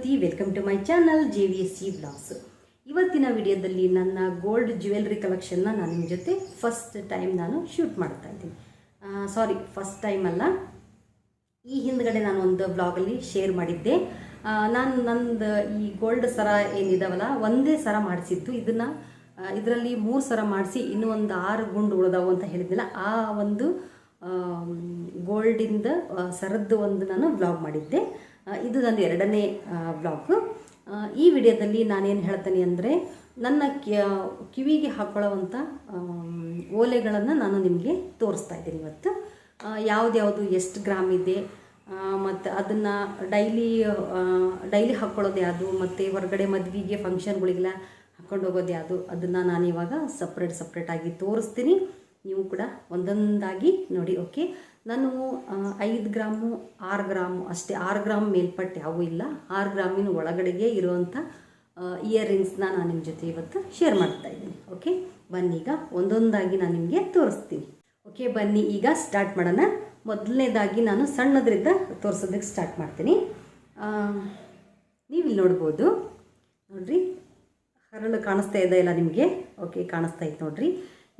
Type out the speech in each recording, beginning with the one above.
Jyoti welcome to my channel J V S C blogs ಇವತ್ತಿನ ವಿಡಿಯೋದಲ್ಲಿ ನನ್ನ gold jewellery ಕಲೆಕ್ಷನ್ನ ನಾನು ನಿಮ್ಮ ಜೊತೆ ಫಸ್ಟ್ ಟೈಮ್ ನಾನು ಶೂಟ್ ಮಾಡ್ತಾ ಇದ್ದೀನಿ. ಸಾರಿ ಫಸ್ಟ್ ಟೈಮ್ ಅಲ್ಲ. ಈ ಹಿಂದ್ಗಡೆ ನಾನು ಒಂದು ಬ್ಲಾಗಲ್ಲಿ ಶೇರ್ ಮಾಡಿದ್ದೆ. ನಾನು ನಂದು ಈ ಗೋಲ್ಡ್ ಸರ ಏನಿದಾವಲ್ಲ, ಒಂದೇ ಸರ ಮಾಡಿಸಿದ್ದು. ಇದನ್ನು ಇದರಲ್ಲಿ ಮೂರು ಸರ ಮಾಡಿಸಿ ಇನ್ನೂ ಒಂದು ಆರು ಗುಂಡು ಉಳಿದಾವು ಅಂತ ಹೇಳಿದ್ನಲ್ಲ, ಆ ಒಂದು ಗೋಲ್ಡಿಂದ ಸರದ್ದು ಒಂದು ನಾನು ವ್ಲಾಗ್ ಮಾಡಿದ್ದೆ. ಇದು ನನ್ನ ಎರಡನೇ ಬ್ಲಾಗ್ ಈ ವಿಡಿಯೋದಲ್ಲಿ ನಾನೇನು ಹೇಳ್ತೇನೆ ಅಂದರೆ ನನ್ನ ಕಿವಿಗೆ ಹಾಕೊಳ್ಳುವಂಥ ಓಲೆಗಳನ್ನು ನಾನು ನಿಮಗೆ ತೋರಿಸ್ತಾ ಇದ್ದೀನಿ ಇವತ್ತು. ಯಾವುದ್ಯಾವುದು, ಎಷ್ಟು ಗ್ರಾಮ್ ಇದೆ ಮತ್ತು ಅದನ್ನು ಡೈಲಿ ಡೈಲಿ ಹಾಕ್ಕೊಳ್ಳೋದು ಯಾವುದು, ಮತ್ತು ಹೊರಗಡೆ ಮದುವೆಗೆ ಫಂಕ್ಷನ್ಗಳಿಗೆಲ್ಲ ಹಾಕ್ಕೊಂಡು ಹೋಗೋದು ಯಾವುದು, ಅದನ್ನು ನಾನು ಇವಾಗ ಸಪ್ರೇಟ್ ಸಪ್ರೇಟಾಗಿ ತೋರಿಸ್ತೀನಿ. ನೀವು ಕೂಡ ಒಂದೊಂದಾಗಿ ನೋಡಿ ಓಕೆ ನಾನು ಐದು ಗ್ರಾಮು, ಆರು ಗ್ರಾಮು, ಅಷ್ಟೇ ಆರು ಗ್ರಾಮ್ ಮೇಲ್ಪಟ್ಟು ಯಾವೂ ಇಲ್ಲ. ಆರು ಗ್ರಾಮಿನ ಒಳಗಡೆಗೆ ಇರುವಂಥ ಇಯರ್ ರಿಂಗ್ಸ್ನ ನಾನು ನಿಮ್ಮ ಜೊತೆ ಇವತ್ತು ಶೇರ್ ಮಾಡ್ತಾ ಇದ್ದೀನಿ ಓಕೆ ಬನ್ನಿ ಈಗ ಒಂದೊಂದಾಗಿ ನಾನು ನಿಮಗೆ ತೋರಿಸ್ತೀನಿ. ಓಕೆ ಬನ್ನಿ ಈಗ ಸ್ಟಾರ್ಟ್ ಮಾಡೋಣ. ಮೊದಲನೇದಾಗಿ ನಾನು ಸಣ್ಣದ್ರಿಂದ ತೋರಿಸೋದಕ್ಕೆ ಸ್ಟಾರ್ಟ್ ಮಾಡ್ತೀನಿ. ನೀವು ಇಲ್ಲಿ ನೋಡ್ಬೋದು. ನೋಡ್ರಿ, ಹರಳು ಕಾಣಿಸ್ತಾ ಇದೆ ಇಲ್ಲ ನಿಮಗೆ? ಓಕೆ ಕಾಣಿಸ್ತಾ ಇತ್ತು ನೋಡ್ರಿ.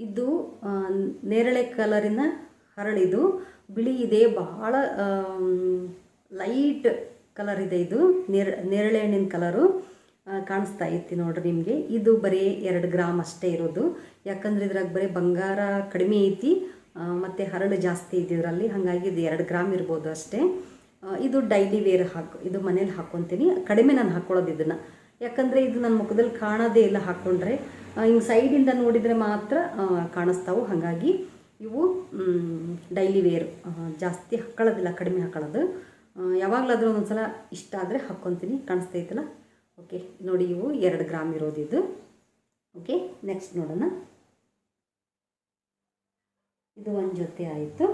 ಇದು ನೇರಳೆ ಕಲರಿನ ಹರಳಿದು ಬಿಳಿ ಇದೆ, ಬಹಳ ಲೈಟ್ ಕಲರ್ ಇದೆ ಇದು, ನೇರ, ನೇರಳೆ ಹಣ್ಣಿನ ಕಲರು ಕಾಣಿಸ್ತಾ ಐತಿ ನೋಡ್ರಿ ನಿಮಗೆ. ಇದು ಬರೀ ಎರಡು ಗ್ರಾಮ್ ಅಷ್ಟೇ ಇರೋದು. ಯಾಕಂದ್ರೆ ಇದ್ರಾಗ ಬರೀ ಬಂಗಾರ ಕಡಿಮೆ ಐತಿ ಮತ್ತು ಮತ್ತೆ ಹರಳು ಜಾಸ್ತಿ ಇದೆ ಇದರಲ್ಲಿ, ಹಾಗಾಗಿ ಇದು ಎರಡು ಗ್ರಾಮ್ ಇರ್ಬೋದು ಅಷ್ಟೇ. ಇದು ಡೈಲಿ ವೇರ್ ಹಾಕು, ಇದು ಮನೇಲಿ ಹಾಕ್ಕೊತೀನಿ ಕಡಿಮೆ ನಾನು ಹಾಕ್ಕೊಳ್ಳೋದು ಇದನ್ನು. ಯಾಕಂದರೆ ಇದು ನನ್ನ ಮುಖದಲ್ಲಿ ಕಾಣೋದೇ ಇಲ್ಲ ಹಾಕ್ಕೊಂಡ್ರೆ ಹಿಂಗೆ ಸೈಡಿಂದ ನೋಡಿದರೆ ಮಾತ್ರ ಕಾಣಿಸ್ತಾವೆ. ಹಾಗಾಗಿ ಇವು ಡೈಲಿ ವೇರ್ ಜಾಸ್ತಿ ಹಾಕ್ಕೊಳ್ಳೋದಿಲ್ಲ ಕಡಿಮೆ ಹಾಕ್ಕೊಳ್ಳೋದು ಯಾವಾಗಲಾದರೂ ಒಂದೊಂದು ಒಂದೊಂದ್ಸಲ ಇಷ್ಟ ಆದರೆ ಹಾಕ್ಕೊತೀನಿ ಕಾಣಿಸ್ತೈತಲ್ಲ ಓಕೆ ನೋಡಿ ಇವು ಎರಡು ಗ್ರಾಮ್ ಇದು. ಓಕೆ ನೆಕ್ಸ್ಟ್ ನೋಡೋಣ. ಇದು ಒಂದು ಜೊತೆ ಆಯಿತು.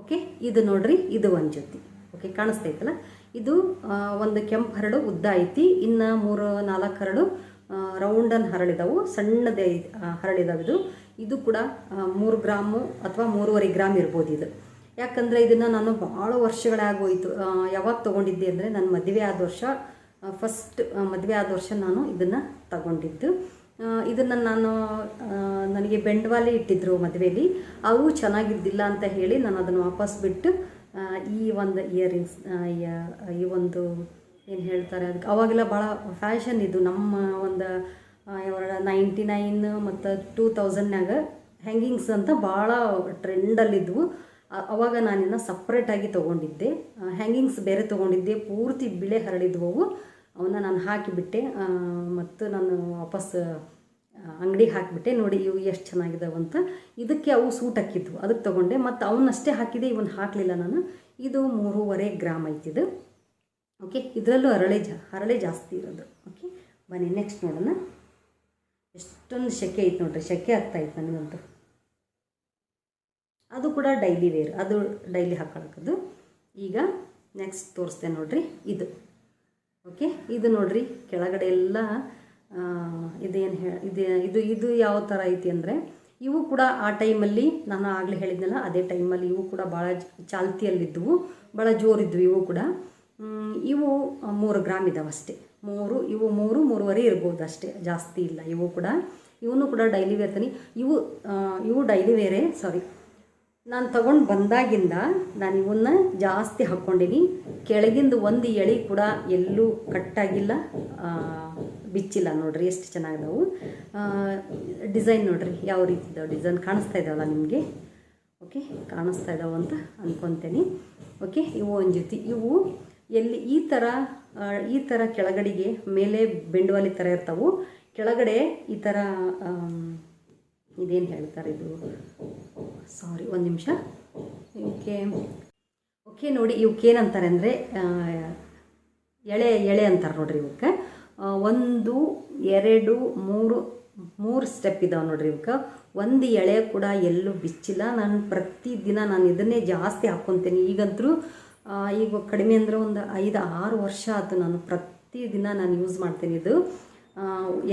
ಓಕೆ ಇದು ನೋಡ್ರಿ, ಇದು ಒಂದು ಜೊತೆ. ಓಕೆ ಕಾಣಿಸ್ತೈತಲ್ಲ ಇದು ಒಂದು ಕೆಂಪು ಹರಳು ಉದ್ದ ಐತಿ. ಇನ್ನು ಮೂರು ನಾಲ್ಕು ಹರಳು ರೌಂಡನ್ ಹರಳಿದವು. ಸಣ್ಣದೇ ಹರಳಿದವು ಇದು. ಇದು ಕೂಡ ಮೂರು ಗ್ರಾಮು ಅಥವಾ ಮೂರುವರೆ ಗ್ರಾಮ್ ಇರ್ಬೋದು ಇದು. ಯಾಕಂದರೆ ಇದನ್ನು ನಾನು ಭಾಳ ವರ್ಷಗಳೇ ಆಗೋಯ್ತು ಆ, ಯಾವಾಗ ತೊಗೊಂಡಿದ್ದೆ ಅಂದರೆ ನನ್ನ ಮದುವೆ ಆದ ವರ್ಷ ಫಸ್ಟ್ ಮದುವೆ ಆದ ವರ್ಷ ನಾನು ಇದನ್ನು ತಗೊಂಡಿದ್ದು. ಇದನ್ನು ನಾನು ನನಗೆ ಬೆಂಡ್ವಾಲಿ ಇಟ್ಟಿದ್ರು ಮದುವೆಯಲ್ಲಿ ಅವು ಚೆನ್ನಾಗಿದ್ದಿಲ್ಲ ಅಂತ ಹೇಳಿ ನಾನು ಅದನ್ನು ವಾಪಸ್ ಬಿಟ್ಟು ಈ ಒಂದು ಇಯರಿಂಗ್ಸ್ ಈ ಒಂದು ಏನು ಹೇಳ್ತಾರೆ ಅದಕ್ಕೆ, ಅವಾಗೆಲ್ಲ ಭಾಳ ಫ್ಯಾಷನ್ ಇದು ನಮ್ಮ ಒಂದು ನೈಂಟಿ ನೈನ್ ಮತ್ತು ಟೂ ತೌಸಂಡ್ನಾಗ ಹ್ಯಾಂಗಿಂಗ್ಸ್ ಅಂತ ಭಾಳ ಟ್ರೆಂಡಲ್ಲಿದ್ವು ಆ- ಅವಾಗ ನಾನಿನ್ನು ಸಪ್ರೇಟಾಗಿ ತೊಗೊಂಡಿದ್ದೆ. ಹ್ಯಾಂಗಿಂಗ್ಸ್ ಬೇರೆ ತೊಗೊಂಡಿದ್ದೆ. ಪೂರ್ತಿ ಬಿಳೆ ಹರಡಿದ್ವು ಅವು. ಅವನ್ನ ನಾನು ಹಾಕಿಬಿಟ್ಟೆ. ಮತ್ತು ನಾನು ವಾಪಸ್ ಅಂಗಡಿಗೆ ಹಾಕಿಬಿಟ್ಟೆ, ನೋಡಿ ಇವು ಎಷ್ಟು ಚೆನ್ನಾಗಿದ್ದಾವೆ ಅಂತ. ಇದಕ್ಕೆ ಅವು ಸೂಟ್ ಹಾಕಿದ್ವು. ಅದಕ್ಕೆ ತೊಗೊಂಡೆ, ಮತ್ತು ಅವನ್ನಷ್ಟೇ ಹಾಕಿದೆ ಇವನ್ನ ಹಾಕಲಿಲ್ಲ ನಾನು. ಇದು ಮೂರುವರೆ ಗ್ರಾಮ್ ಐತಿದು ಓಕೆ, ಇದರಲ್ಲೂ ಹರಳೆ ಜಾ ಹರಳೆ ಜಾಸ್ತಿ ಇರೋದು. ಓಕೆ, ಬನ್ನಿ ನೆಕ್ಸ್ಟ್ ನೋಡೋಣ. ಎಷ್ಟೊಂದು ಸೆಕೆ ಐತೆ ನೋಡ್ರಿ ಸೆಕೆ ಆಗ್ತಾಯಿತ್ತು ನನಗಂತೂ. ಅದು ಕೂಡ ಡೈಲಿ ವೇರ್, ಅದು ಡೈಲಿ ಹಾಕೊಳ್ಳೋಕ್ಕದು ಈಗ ನೆಕ್ಸ್ಟ್ ತೋರಿಸ್ತೇನೆ ನೋಡ್ರಿ, ಇದು. ಓಕೆ, ಇದು ನೋಡ್ರಿ, ಕೆಳಗಡೆ ಎಲ್ಲ ಇದೇನು ಹೇಳಿ ಇದು ಇದು ಇದು ಯಾವ ಥರ ಐತಿ ಅಂದರೆ, ಇವು ಕೂಡ ಆ ಟೈಮಲ್ಲಿ ನಾನು ಆಗಲೇ ಹೇಳಿದ್ನಲ್ಲ, ಅದೇ ಟೈಮಲ್ಲಿ ಇವು ಕೂಡ ಭಾಳ ಚಾಲ್ತಿಯಲ್ಲಿದ್ದವು ಭಾಳ ಜೋರಿದ್ವು ಇವು ಕೂಡ. ಇವು ಮೂರು ಗ್ರಾಮ್ ಇದಾವೆ ಅಷ್ಟೇ. ಮೂರು, ಇವು ಮೂರು, ಮೂರುವರೆ ಇರ್ಬೋದು ಅಷ್ಟೇ, ಜಾಸ್ತಿ ಇಲ್ಲ ಇವು ಕೂಡ. ಇವನು ಕೂಡ ಡೈಲಿ ವೇರ್ ತನಿ. ಇವು ಇವು ಡೈಲಿ ವೇರೇ ಸಾರಿ ನಾನು ತಗೊಂಡು ಬಂದಾಗಿಂದ ನಾನು ಇವನ್ನ ಜಾಸ್ತಿ ಹಾಕ್ಕೊಂಡೀನಿ ಕೆಳಗಿಂದ ಒಂದು ಎಳೆ ಕೂಡ ಎಲ್ಲೂ ಕಟ್ಟಾಗಿಲ್ಲ. ಬಿಚ್ಚಿಲ್ಲ ನೋಡ್ರಿ ಎಷ್ಟು ಚೆನ್ನಾಗಿದಾವು. ಡಿಸೈನ್ ನೋಡ್ರಿ ಯಾವ ರೀತಿ ಇದಾವೆ ಡಿಸೈನ್ ಕಾಣಿಸ್ತಾ ಇದಾವಲ್ಲ ನಿಮಗೆ? ಓಕೆ, ಕಾಣಿಸ್ತಾ ಇದ್ದಾವೆ ಅಂತ ಅಂದ್ಕೊತೀನಿ ಓಕೆ, ಇವು ಒಂದು ಜೊತೆ. ಇವು ಎಲ್ಲಿ ಈ ಥರ ಈ ಥರ ಕೆಳಗಡೆಗೆ ಮೇಲೆ ಬೆಂಡವಾಲಿ ಥರ ಇರ್ತಾವು. ಕೆಳಗಡೆ ಈ ಥರ ಇದೇನು ಹೇಳ್ತಾರೆ ಇದು? ಸಾರಿ ಒಂದು ನಿಮಿಷ. ಓಕೆ ಓಕೆ ನೋಡಿ ಇವಕ್ಕೆ ಏನಂತಾರೆ ಅಂದರೆ ಎಳೆ ಎಳೆ ಅಂತಾರೆ ನೋಡ್ರಿ ಇವಕ್ಕೆ ಒಂದು, ಎರಡು, ಮೂರು ಮೂರು ಸ್ಟೆಪ್ ಇದಾವೆ ನೋಡ್ರಿ ಇವಕ್ಕೆ ಒಂದು ಎಳೆ ಕೂಡ ಎಲ್ಲೂ ಬಿಚ್ಚಿಲ್ಲ. ನಾನು ಪ್ರತಿದಿನ ನಾನು ಇದನ್ನೇ ಜಾಸ್ತಿ ಹಾಕ್ಕೊತೀನಿ ಈಗಂತರೂ ಈಗ ಕಡಿಮೆ ಅಂದರೆ ಒಂದು ಐದು, ಆರು ವರ್ಷ ಆಯ್ತು ನಾನು ಪ್ರತಿದಿನ ನಾನು ಯೂಸ್ ಮಾಡ್ತೀನಿ ಇದು.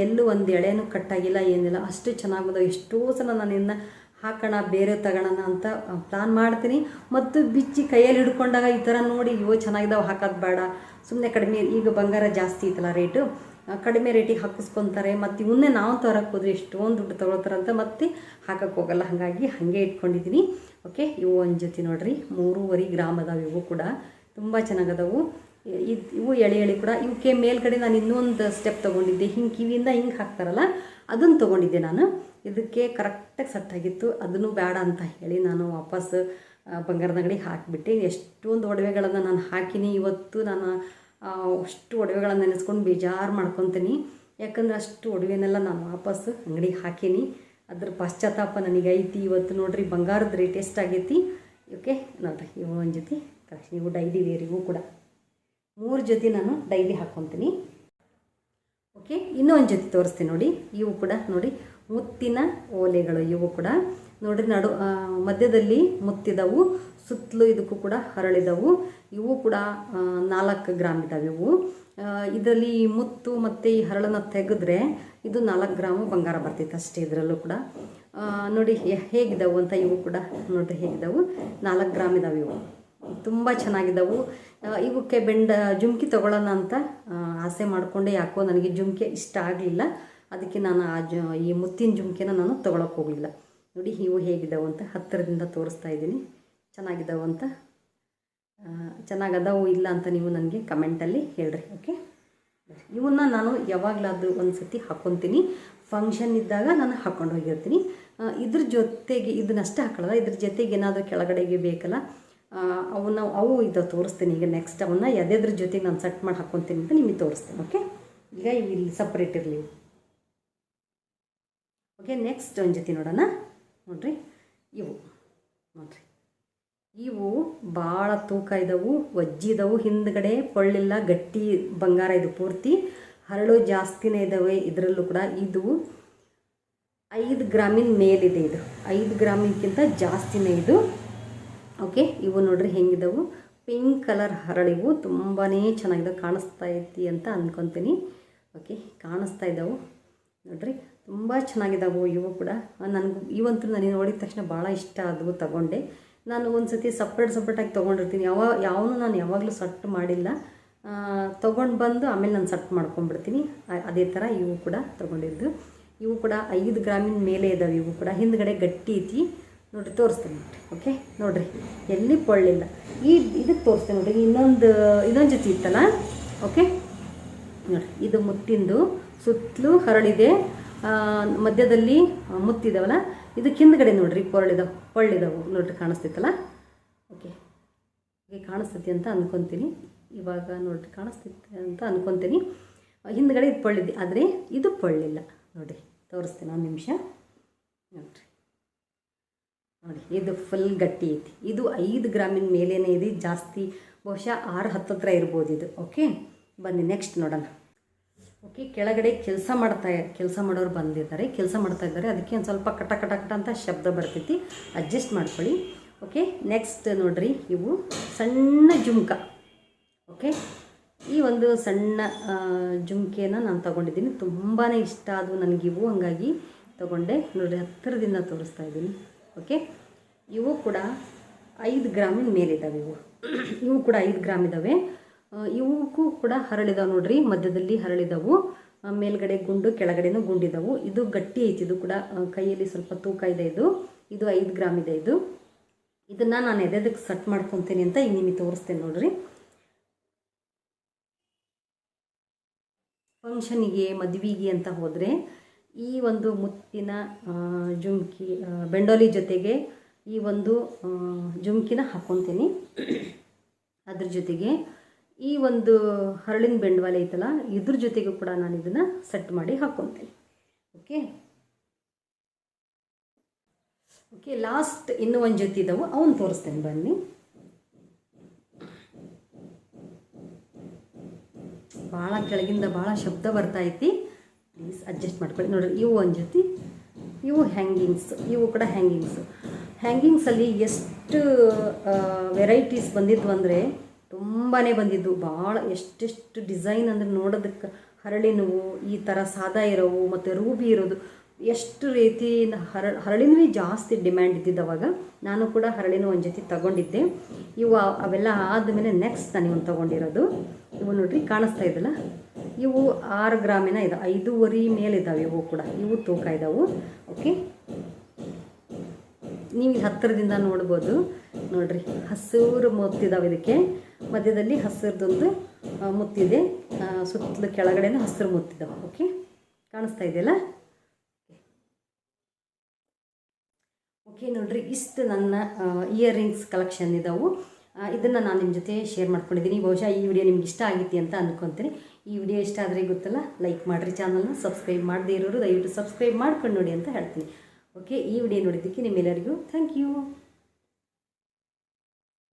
ಎಲ್ಲೂ ಒಂದು ಎಳೆನೂ ಕಟ್ಟಾಗಿಲ್ಲ, ಏನಿಲ್ಲ. ಅಷ್ಟು ಚೆನ್ನಾಗಿ ಬಂದವು. ಎಷ್ಟೋ ಸಲ ನಾನು ಇನ್ನು ಹಾಕೋಣ, ಬೇರೆ ತಗೋಣ ಅಂತ ಪ್ಲಾನ್ ಮಾಡ್ತೀನಿ. ಮತ್ತು ಬಿಚ್ಚಿ ಕೈಯಲ್ಲಿ ಹಿಡ್ಕೊಂಡಾಗ ಈ ಥರ ನೋಡಿ ಇವು ಚೆನ್ನಾಗಿದ್ದಾವೆ ಹಾಕೋದು ಬೇಡ. ಸುಮ್ಮನೆ ಕಡಿಮೆ, ಈಗ ಬಂಗಾರ ಜಾಸ್ತಿ ಇತ್ತಲ್ಲ ರೇಟು ಕಡಿಮೆ ರೇಟಿಗೆ ಹಾಕಿಸ್ಕೊತಾರೆ. ಮತ್ತು ಇವನ್ನೇ ನಾವು ತರಕ್ಕೆ ಹೋದ್ರೆ ಎಷ್ಟೊಂದು ದುಡ್ಡು ತಗೊಳ್ತಾರಂತ ಮತ್ತೆ ಹಾಕಕ್ಕೆ ಹೋಗಲ್ಲ. ಹಾಗಾಗಿ ಹಾಗೆ ಇಟ್ಕೊಂಡಿದ್ದೀನಿ ಓಕೆ ಇವು ಒಂದು ಜೊತೆ ನೋಡಿರಿ. ಮೂರುವರೆ ಗ್ರಾಮ್ ಅದಾವೆ ಇವು ಕೂಡ. ತುಂಬ ಚೆನ್ನಾಗದವು ಇದು ಇವು ಎಳೆ ಎಳೆ ಕೂಡ ಇವಕ್ಕೆ ಮೇಲ್ಗಡೆ ನಾನು ಇನ್ನೊಂದು ಸ್ಟೆಪ್ ತೊಗೊಂಡಿದ್ದೆ. ಹಿಂಗೆ ಕಿವಿಯಿಂದ ಹಿಂಗೆ ಹಾಕ್ತಾರಲ್ಲ ಅದನ್ನು ತೊಗೊಂಡಿದ್ದೆ ನಾನು. ಇದಕ್ಕೆ ಕರೆಕ್ಟಾಗಿ ಸೆಟ್ ಆಗಿತ್ತು. ಅದನ್ನು ಬೇಡ ಅಂತ ಹೇಳಿ ನಾನು ವಾಪಸ್ ಬಂಗಾರದ ಅಂಗಡಿ ಹಾಕಿಬಿಟ್ಟೆ. ಎಷ್ಟೊಂದು ಒಡವೆಗಳನ್ನು ನಾನು ಹಾಕಿನಿ. ಇವತ್ತು ನಾನು ಅಷ್ಟು ಒಡವೆಗಳನ್ನು ನೆನೆಸ್ಕೊಂಡು ಬೇಜಾರು ಮಾಡ್ಕೊತೀನಿ. ಯಾಕಂದ್ರೆ ಅಷ್ಟು ಒಡವೆನೆಲ್ಲ ನಾನು ವಾಪಸ್ ಅಂಗಡಿಗೆ ಹಾಕೀನಿ. ಅದ್ರ ಪಶ್ಚಾತ್ತಾಪ ನನಗೆ ಐತಿ ಇವತ್ತು ನೋಡ್ರಿ ಬಂಗಾರದ ರೇಟ್ ಎಷ್ಟಾಗೈತಿ ಓಕೆ ನೋಡ್ರಿ ಇವು ಒಂದು ಜೊತೆ ಇವು ಡೈಲಿ ವೇರಿಗೂ ಕೂಡ. ಮೂರು ಜೊತೆ ನಾನು ಡೈಲಿ ಹಾಕ್ಕೊತೀನಿ ಓಕೆ ಇನ್ನೂ ಒಂದು ಜೊತೆ ತೋರಿಸ್ತೀನಿ ನೋಡಿ. ಇವು ಕೂಡ ನೋಡಿ, ಮುತ್ತಿನ ಓಲೆಗಳು ಇವು ಕೂಡ. ನೋಡಿರಿ ನಡು ಮಧ್ಯದಲ್ಲಿ ಮುತ್ತಿದವು, ಸುತ್ತಲೂ ಇದಕ್ಕೂ ಕೂಡ ಹರಳಿದವು. ಇವು ಕೂಡ ನಾಲ್ಕು ಗ್ರಾಮ್ ಇದ್ದಾವೆ ಇವು. ಇದರಲ್ಲಿ ಮುತ್ತು ಮತ್ತು ಈ ಹರಳನ್ನು ತೆಗೆದ್ರೆ ಇದು ನಾಲ್ಕು ಗ್ರಾಮು ಬಂಗಾರ ಬರ್ತಿತ್ತು ಅಷ್ಟೇ ಇದರಲ್ಲೂ ಕೂಡ. ನೋಡಿ ಹೇಗಿದ್ದಾವು ಅಂತ ಇವು ಕೂಡ ನೋಡಿರಿ ಹೇಗಿದ್ದಾವು ನಾಲ್ಕು ಗ್ರಾಮ್ ಇದ್ದಾವೆ ಇವು. ತುಂಬ ಚೆನ್ನಾಗಿದ್ದವು. ಇವಕ್ಕೆ ಬೆಂಡ, ಜುಮ್ಕಿ ತೊಗೊಳ್ಳೋಣ ಅಂತ ಆಸೆ ಮಾಡಿಕೊಂಡೆ. ಯಾಕೋ ನನಗೆ ಜುಮ್ಕೆ ಇಷ್ಟ ಆಗಲಿಲ್ಲ. ಅದಕ್ಕೆ ನಾನು ಆ ಜು, ಈ ಮುತ್ತಿನ ಜುಮ್ಕೆನ ನಾನು ತೊಗೊಳಕ್ಕೆ ಹೋಗಲಿಲ್ಲ. ನೋಡಿ, ಇವು ಹೇಗಿದ್ದಾವೆ ಅಂತ ಹತ್ತಿರದಿಂದ ತೋರಿಸ್ತಾ ಇದ್ದೀನಿ. ಚೆನ್ನಾಗಿದ್ದಾವೆ ಅಂತ. ಚೆನ್ನಾಗದವು ಇಲ್ಲ ಅಂತ ನೀವು ನನಗೆ ಕಮೆಂಟಲ್ಲಿ ಹೇಳ್ರಿ, ಓಕೆ? ಇವನ್ನ ನಾನು ಯಾವಾಗಲಾದರೂ ಒಂದು ಸತಿ ಹಾಕ್ಕೊತೀನಿ ಫಂಕ್ಷನ್ ಇದ್ದಾಗ ನಾನು ಹಾಕ್ಕೊಂಡು ಹೋಗಿರ್ತೀನಿ. ಇದ್ರ ಜೊತೆಗೆ ಇದನ್ನಷ್ಟೇ ಹಾಕೊಳ್ಳಲ್ಲ ಇದ್ರ ಜೊತೆಗೆ ಏನಾದರೂ ಕೆಳಗಡೆಗೆ ಬೇಕಲ್ಲ ಅವನ್ನ, ಅವು ಇದು ತೋರಿಸ್ತೀನಿ. ಈಗ ನೆಕ್ಸ್ಟ್ ಅವನ್ನ ಎದೆದ್ರ ಜೊತೆಗೆ ನಾನು ಸೆಟ್ ಮಾಡಿ ಹಾಕ್ಕೊತೀನಿ ಅಂತ ನಿಮಗೆ ತೋರಿಸ್ತೀನಿ ಓಕೆ ಈಗ ಇಲ್ಲಿ ಸಪ್ರೇಟ್ ಇರಲಿ. ಓಕೆ ನೆಕ್ಸ್ಟ್ ಒಂದು ಜೊತೆ ನೋಡೋಣ. ನೋಡ್ರಿ, ಇವು. ನೋಡ್ರಿ. ಇವು ಭಾಳ ತೂಕ ಇದ್ದವು ಒಜ್ಜಿದವು ಹಿಂದ್ಗಡೆ ಪೊಳ್ಳಿಲ್ಲ, ಗಟ್ಟಿ ಬಂಗಾರ ಇದು ಪೂರ್ತಿ. ಹರಳು ಜಾಸ್ತಿನೇ ಇದ್ದಾವೆ ಇದರಲ್ಲೂ ಕೂಡ ಇದು ಐದು ಗ್ರಾಮಿನ ಮೇಲಿದೆ ಇದು. ಐದು ಗ್ರಾಮಿನ್ಕಿಂತ ಜಾಸ್ತಿನೇ ಇದು. ಓಕೆ? ಇವು ನೋಡ್ರಿ ಹೆಂಗಿದಾವು? ಪಿಂಕ್ ಕಲರ್ ಹರಳಿವು ತುಂಬಾ ಚೆನ್ನಾಗಿದೆ, ಕಾಣಿಸ್ತಾ ಐತಿ ಅಂತ ಅಂದ್ಕೊತೀನಿ ಓಕೆ, ಕಾಣಿಸ್ತಾ ಇದ್ದಾವೆ ನೋಡ್ರಿ, ತುಂಬ ಚೆನ್ನಾಗಿದ್ದಾವು ಇವು ಕೂಡ. ನನಗೆ, ಇವಂತೂ ನನಗೆ ನೋಡಿದ ತಕ್ಷಣ ಭಾಳ ಇಷ್ಟ ಆದವು ತಗೊಂಡೆ. ನಾನು ಒಂದು ಸತಿ ಸಪ್ರೇಟ್ ಸಪ್ರೇಟಾಗಿ ತೊಗೊಂಡಿರ್ತೀನಿ. ಯಾವ, ಯಾವನು ನಾನು ಯಾವಾಗಲೂ ಸಟ್ ಮಾಡಿಲ್ಲ. ತೊಗೊಂಡು ಬಂದು ಆಮೇಲೆ ನಾನು ಸಟ್ ಮಾಡ್ಕೊಂಡ್ಬಿಡ್ತೀನಿ. ಅದೇ ಥರ ಇವು ಕೂಡ ತೊಗೊಂಡಿದ್ದು. ಇವು ಕೂಡ ಐದು ಗ್ರಾಮಿನ ಮೇಲೆ ಇದ್ದಾವೆ ಇವು ಕೂಡ. ಹಿಂದ್ಗಡೆ ಗಟ್ಟಿ ಐತಿ. ನೋಡ್ರಿ, ತೋರಿಸ್ತೀನಿ ನೋಡಿರಿ ಓಕೆ ನೋಡಿರಿ, ಎಲ್ಲಿ ಪೊಳ್ಳಿಲ್ಲ ಈ ಇದಕ್ಕೆ ತೋರಿಸ್ತೀನಿ ನೋಡಿರಿ, ಇನ್ನೊಂದು ಇನ್ನೊಂದು ಜೊತೆ ಇತ್ತಲ್ಲ? ಓಕೆ ನೋಡಿರಿ, ಇದು ಮುತ್ತಿಂದು, ಸುತ್ತಲೂ ಹರಳಿದೆ. ಮಧ್ಯದಲ್ಲಿ ಮುತ್ತಿದಾವಲ್ಲ? ಇದು ಹಿಂದ್ಗಡೆ ನೋಡ್ರಿ ಪೊರಳಿದಾವೆ ಪೊಳ್ಳಿದವು ನೋಡಿರಿ ಕಾಣಿಸ್ತೈತಲ್ಲ ಓಕೆ ಹೀಗೆ ಕಾಣಿಸ್ತೈತಿ ಅಂತ ಅನ್ಕೊತೀನಿ. ಇವಾಗ ನೋಡಿರಿ ಕಾಣಿಸ್ತೈತೆ ಅಂತ ಅಂದ್ಕೊತೀನಿ ಹಿಂದ್ಗಡೆ ಇದು ಪೊಳ್ಳಿದೆ ಆದರೆ ಇದು ಪೊಳ್ಳಿಲ್ಲ ನೋಡಿರಿ, ತೋರಿಸ್ತೀನಿ ಒಂದು ನಿಮಿಷ. ನೋಡ್ರಿ. ನೋಡಿ, ಇದು ಫುಲ್ ಗಟ್ಟಿ ಐತಿ. ಇದು ಐದು ಗ್ರಾಮಿನ ಮೇಲೇನೆ ಇದೆ, ಜಾಸ್ತಿ ಬಹುಶಃ ಆರು ಹತ್ತತ್ರ ಇರ್ಬೋದು ಇದು. ಓಕೆ ಬನ್ನಿ ನೆಕ್ಸ್ಟ್ ನೋಡೋಣ. ಓಕೆ ಕೆಳಗಡೆ ಕೆಲಸ ಮಾಡ್ತಾ, ಕೆಲಸ ಮಾಡೋರು ಬಂದಿದ್ದಾರೆ. ಕೆಲಸ ಮಾಡ್ತಾ ಇದ್ದಾರೆ. ಅದಕ್ಕೆ ಒಂದು ಸ್ವಲ್ಪ ಕಟ ಕಟ ಕಟ ಅಂತ ಶಬ್ದ ಬರ್ತೈತಿ. ಅಡ್ಜಸ್ಟ್ ಮಾಡ್ಕೊಳ್ಳಿ. ಓಕೆ ನೆಕ್ಸ್ಟ್ ನೋಡ್ರಿ, ಇವು ಸಣ್ಣ ಜುಮ್ಕ. ಓಕೆ ಈ ಒಂದು ಸಣ್ಣ ಜುಮ್ಕೆನ ನಾನು ತಗೊಂಡಿದ್ದೀನಿ. ತುಂಬಾ ಇಷ್ಟ ಅದು ನನಗಿವು ಹಾಗಾಗಿ ತಗೊಂಡೆ. ನೋಡಿರಿ, ಹತ್ತಿರದಿಂದ ತೋರಿಸ್ತಾ ಇದ್ದೀನಿ. ಓಕೆ ಇವು ಕೂಡ ಐದು ಗ್ರಾಮಿನ ಮೇಲಿದ್ದಾವೆ ಇವು. ಇವು ಕೂಡ ಐದು ಗ್ರಾಮ್ ಇದ್ದಾವೆ ಇವಕ್ಕೂ ಕೂಡ ಹರಳಿದಾವೆ ನೋಡ್ರಿ, ಮಧ್ಯದಲ್ಲಿ ಹರಳಿದವು. ಮೇಲ್ಗಡೆ ಗುಂಡು, ಕೆಳಗಡೆನೂ ಗುಂಡಿದಾವು. ಇದು ಗಟ್ಟಿ ಐತಿ, ಇದು ಕೂಡ ಕೈಯಲ್ಲಿ ಸ್ವಲ್ಪ ತೂಕ ಇದೆ ಇದು. ಇದು ಐದು ಗ್ರಾಮ್ ಇದೆ. ಇದು ಇದನ್ನು ನಾನು ಎದೆದಕ್ಕೆ ಸಟ್ ಮಾಡ್ಕೊತೀನಿ ಅಂತ ಈಗ ನಿಮಗೆ ತೋರಿಸ್ತೇನೆ ನೋಡ್ರಿ. ಫಂಕ್ಷನಿಗೆ ಮದುವೆಗೆ ಅಂತ ಹೋದರೆ ಈ ಒಂದು ಮುತ್ತಿನ ಜುಮ್ಕಿ ಬೆಂಡೋಲಿ ಜೊತೆಗೆ ಈ ಒಂದು ಜುಮ್ಕಿನ ಹಾಕ್ಕೊತೀನಿ ಅದ್ರ ಜೊತೆಗೆ ಈ ಒಂದು ಹರಳಿನ ಬೆಂಡ್ವಾಲೆ ಐತಲ್ಲ, ಇದ್ರ ಜೊತೆಗೂ ಕೂಡ ನಾನು ಇದನ್ನು ಸೆಟ್ ಮಾಡಿ ಹಾಕ್ಕೊತೀನಿ ಓಕೆ ಓಕೆ ಲಾಸ್ಟ್ ಇನ್ನೂ ಒಂದು ಜೊತೆ ಇದ್ದಾವೆ ಅವನು ತೋರಿಸ್ತೇನೆ ಬನ್ನಿ. ಭಾಳ ಕೆಳಗಿಂದ ಭಾಳ ಶಬ್ದ ಬರ್ತಾ ಐತಿ. ಪ್ಲೀಸ್ ಅಡ್ಜಸ್ಟ್ ಮಾಡ್ಕೊಳ್ಳಿ. ನೋಡ್ರಿ, ಇವು ಒಂದು ಜೊತೆ, ಇವು ಹ್ಯಾಂಗಿಂಗ್ಸ್ ಇವು ಕೂಡ ಹ್ಯಾಂಗಿಂಗ್ಸು ಹ್ಯಾಂಗಿಂಗ್ಸಲ್ಲಿ ಎಷ್ಟು ವೆರೈಟೀಸ್ ಬಂದಿದ್ವು ಅಂದರೆ ತುಂಬಾ ಬಂದಿದ್ದು. ಭಾಳ ಎಷ್ಟೆಷ್ಟು ಡಿಸೈನ್ ಅಂದರೆ ನೋಡೋದಕ್ಕೆ ಹರಳಿನವು ಈ ಥರ ಸಾದಾ ಇರೋವು, ಮತ್ತು ರೂಬಿ ಇರೋದು, ಎಷ್ಟು ರೀತಿ ಹರ, ಹರಳಿನೂ ಜಾಸ್ತಿ ಡಿಮ್ಯಾಂಡ್ ಇದ್ದಿದ್ದು ಅವಾಗ. ನಾನು ಕೂಡ ಹರಳಿನೂ ಒಂದು ಜೊತೆ ತಗೊಂಡಿದ್ದೆ. ಇವು ಅವೆಲ್ಲ ಆದಮೇಲೆ ನೆಕ್ಸ್ಟ್ ನಾನು ಇವನು ತೊಗೊಂಡಿರೋದು. ಇವು ನೋಡಿರಿ ಕಾಣಿಸ್ತಾ ಇದ್ದಲ್ಲ ಇವು ಆರು ಗ್ರಾಮಿನ ಇದೆ ಐದೂವರೆ ಮೇಲಿದ್ದಾವೆ ಇವು ಕೂಡ. ಇವು ತೂಕ ಇದ್ದಾವೆ ಓಕೆ? ನೀವು ಹತ್ತಿರದಿಂದ ನೋಡ್ಬೋದು. ನೋಡ್ರಿ, ಹಸಿರು ಮುತ್ತಿದಾವೆ ಇದಕ್ಕೆ. ಮಧ್ಯದಲ್ಲಿ ಹಸಿರದೊಂದು ಮುತ್ತಿದೆ. ಸುತ್ತಲೂ ಕೆಳಗಡೆನೂ ಹಸಿರು ಮುತ್ತಿದಾವೆ. ಓಕೆ ಕಾಣಿಸ್ತಾ ಇದೆಯಲ್ಲ? ಓಕೆ ನೋಡ್ರಿ, ಇಷ್ಟು ನನ್ನ ಇಯರ್ ರಿಂಗ್ಸ್ ಕಲೆಕ್ಷನ್ ಇದಾವೆ. ಇದನ್ನು ನಾನು ನಿಮ್ಮ ಜೊತೆ ಶೇರ್ ಮಾಡ್ಕೊಂಡಿದ್ದೀನಿ ಬಹುಶಃ ಈ ವಿಡಿಯೋ ನಿಮ್ಗೆ ಇಷ್ಟ ಆಗಿತ್ತು ಅಂತ ಅಂದ್ಕೊತೀನಿ ಈ ವಿಡಿಯೋ ಇಷ್ಟ ಆದರೆ ಗೊತ್ತಲ್ಲ ಲೈಕ್ ಮಾಡಿರಿ ಚಾನಲ್ನ ಸಬ್ಸ್ಕ್ರೈಬ್ ಮಾಡದೇ ಇರೋರು, ದಯವಿಟ್ಟು ಸಬ್ಸ್ಕ್ರೈಬ್ ಮಾಡ್ಕೊಂಡು ನೋಡಿ ಅಂತ ಹೇಳ್ತೀನಿ. ಓಕೆ ಈ ವಿಡಿಯೋ ನೋಡಿದ್ದಕ್ಕೆ ನಿಮ್ಮೆಲ್ಲರಿಗೂ ಥ್ಯಾಂಕ್ ಯು